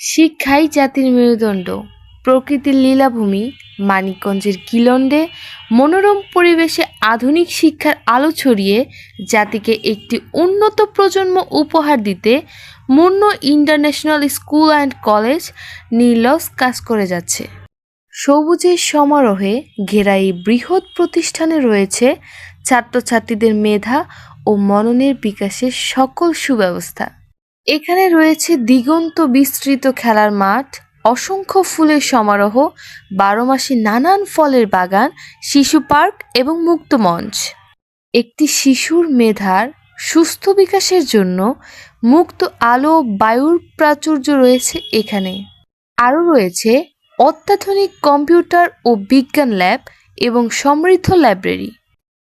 শিক্ষাই জাতির মেরুদণ্ড। প্রকৃতির লীলাভূমি, মানিকগঞ্জের কিলন্ডে মনোরম পরিবেশে আধুনিক শিক্ষার আলো ছড়িয়ে জাতিকে একটি উন্নত প্রজন্ম উপহার দিতে Munnu international school and college নির্লস কাজ করে যাচ্ছে। সবুজের সমারোহে ঘেরা এই বৃহৎ প্রতিষ্ঠানে রয়েছে ছাত্রছাত্রীদের মেধা ও মননের বিকাশের সকল সুব্যবস্থা। এখানে রয়েছে দিগন্ত বিস্তৃত খেলার মাঠ, অসংখ্য ফুলের সমারোহ, বারো মাসে নানান ফলের বাগান, শিশু পার্ক এবং মুক্ত মঞ্চ। একটি শিশুর মেধার সুস্থ বিকাশের জন্য মুক্ত আলো বায়ুর প্রাচুর্য রয়েছে এখানে। আরও রয়েছে অত্যাধুনিক কম্পিউটার ও বিজ্ঞান ল্যাব এবং সমৃদ্ধ লাইব্রেরি।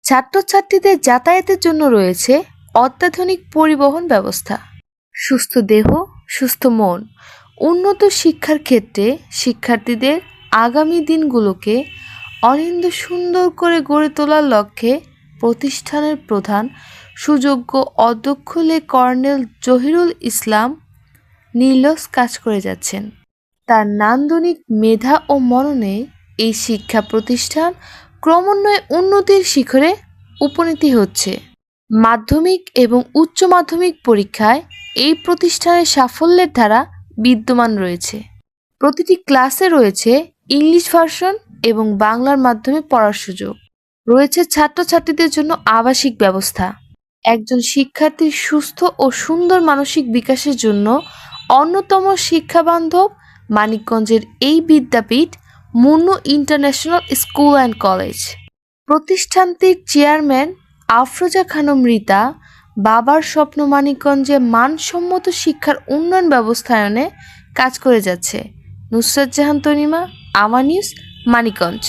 ছাত্রছাত্রীদের যাতায়াতের জন্য রয়েছে অত্যাধুনিক পরিবহন ব্যবস্থা। সুস্থ দেহ, সুস্থ মন। উন্নত শিক্ষার ক্ষেত্রে শিক্ষার্থীদের আগামী দিনগুলোকে অনিন্দ সুন্দর করে গড়ে তোলার লক্ষ্যে প্রতিষ্ঠানের প্রধান সুযোগ্য অধ্যক্ষ লে কর্নেল জহিরুল ইসলাম নির্লস কাজ করে যাচ্ছেন। তার নান্দনিক মেধা ও মননে এই শিক্ষা প্রতিষ্ঠান ক্রমান্বয়ে উন্নতির শিখরে উপনীতি হচ্ছে। মাধ্যমিক এবং উচ্চ মাধ্যমিক পরীক্ষায় এই প্রতিষ্ঠানের সাফল্যের ধারা বিদ্যমান রয়েছে। প্রতিটি ক্লাসে রয়েছে ইংলিশ ভার্সন এবং বাংলার মাধ্যমে পড়ার সুযোগ। রয়েছে ছাত্রছাত্রীদের জন্য আবাসিক ব্যবস্থা। একজন শিক্ষার্থীর সুস্থ ও সুন্দর মানসিক বিকাশের জন্য অন্যতম শিক্ষাবান্ধব মানিকগঞ্জের এই বিদ্যাপীঠ Munnu international school and college. প্রতিষ্ঠানটির চেয়ারম্যান আফরোজা খানম রীতা বাবার স্বপ্ন মানিকগঞ্জে মানসম্মত শিক্ষার উন্নয়ন ব্যবস্থায়নে কাজ করে যাচ্ছে। নুসরত জাহান, তনিমা, আমা নিউজ, মানিকগঞ্জ।